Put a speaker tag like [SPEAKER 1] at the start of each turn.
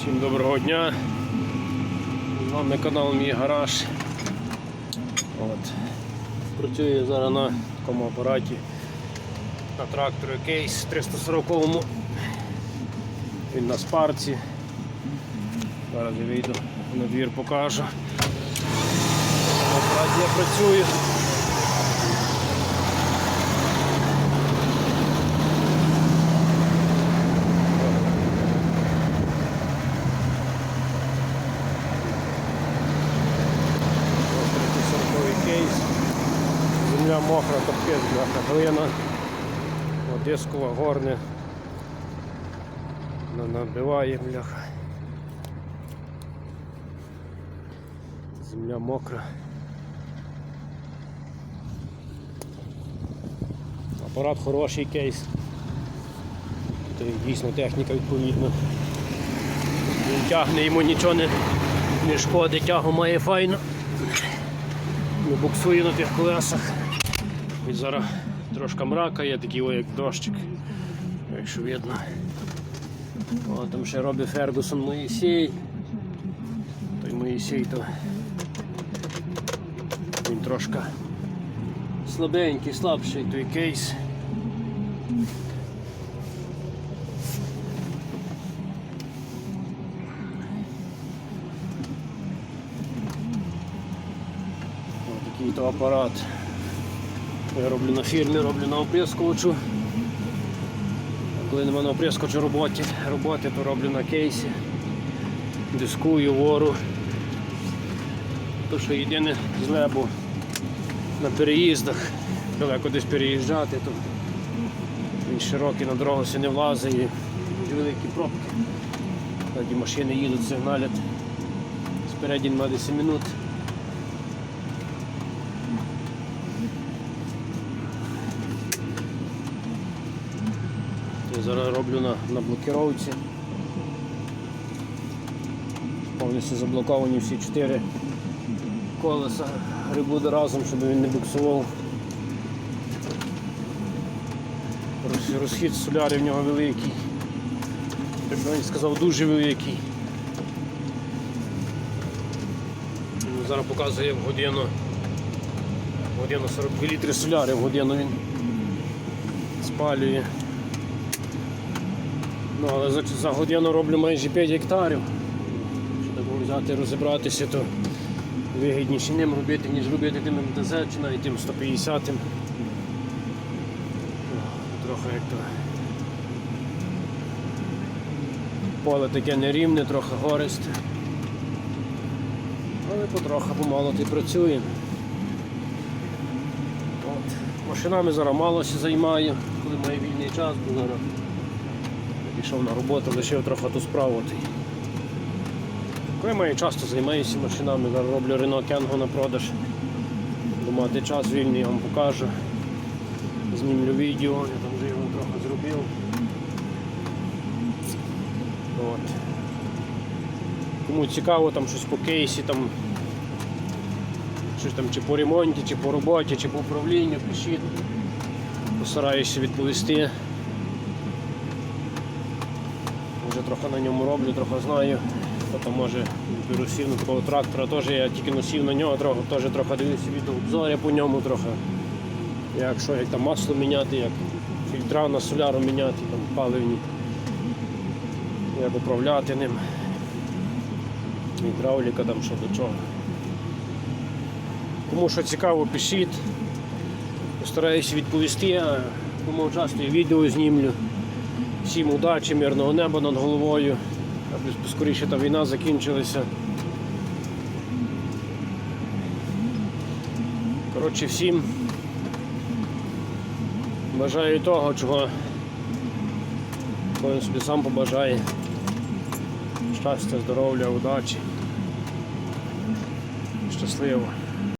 [SPEAKER 1] Всім доброго дня. З вами канал Мій Гараж. От. Працюю зараз на такому апараті на тракторі кейс 340-му. Він на спарці. Зараз я вийду на двір покажу. На апараті я працюю. 340. Земля мокра, капець, бляха, глина. О, Дискова горне. На- Набиває, бляха. Земля мокра. Апарат хороший кейс. Це дійсно техніка відповідна. Він тягне, йому нічого не, не шкодить, тягу має файно. Не буксує на тих колесах. І зараз трошки мрака є, такий о, як дощик, якщо видно. О, там ще робить Фергусон Моїсей. Той Моїсей то він трошки слабенький, слабший той кейс. Такий то апарат. Я роблю на фірмі, роблю на оприскувачу. Коли нема на оприскувачу роботи, роботи, то роблю на кейсі. Дискую, вору. То що єдине зле, бо на переїздах, далеко десь переїжджати, то він широкий на дорогу не влазить і великі пробки. Тоді машини їдуть, сигналять. Спереді нема 10 минут. Зараз роблю на, на блокіровці. Повністю заблоковані всі чотири колеса грибуди разом, щоб він не буксував. Роз- Розхід соляри в нього великий. Я б сказав дуже великий. Зараз показує в годину. В годину 42 літри соляри, в годину він спалює. Ну, але за, за годину роблю майже 5 гектарів. Щоб взяти розібратися, то вигідніше ним робити, ніж робити тим МТЗ чи навіть тим 150 -м. Трохи як то. Поле таке нерівне, трохи гористе. Але потроху помалу ти працює. От. Машинами зараз мало ще займаю, коли має вільний час, бо зараз пішов на роботу, лишив трохи ту справу. Коли маю часто займаюся машинами, зараз роблю Renault Kangoo на продаж. Думати час вільний, я вам покажу. Знімлю відео, я там вже його трохи зробив. От. Кому цікаво там щось по кейсі, там, щось там чи по ремонті, чи по роботі, чи по управлінню, пишіть. Постараюся відповісти. Вже трохи на ньому роблю, трохи знаю. Тобто може пересів на такого трактора теж я тільки носив на нього, трохи, теж трохи дивився від обзоря по ньому трохи. Як що, як там масло міняти, як фільтра на соляру міняти, там паливні. Як управляти ним. Гідравліка там що до чого. Кому що цікаво, пишіть. Постараюся відповісти, кому часто відео знімлю. Всім удачі, мирного неба над головою, аби скоріше та війна закінчилася. Коротше, всім бажаю того, чого кожен собі сам побажає. Щастя, здоров'я, удачі. Щасливо.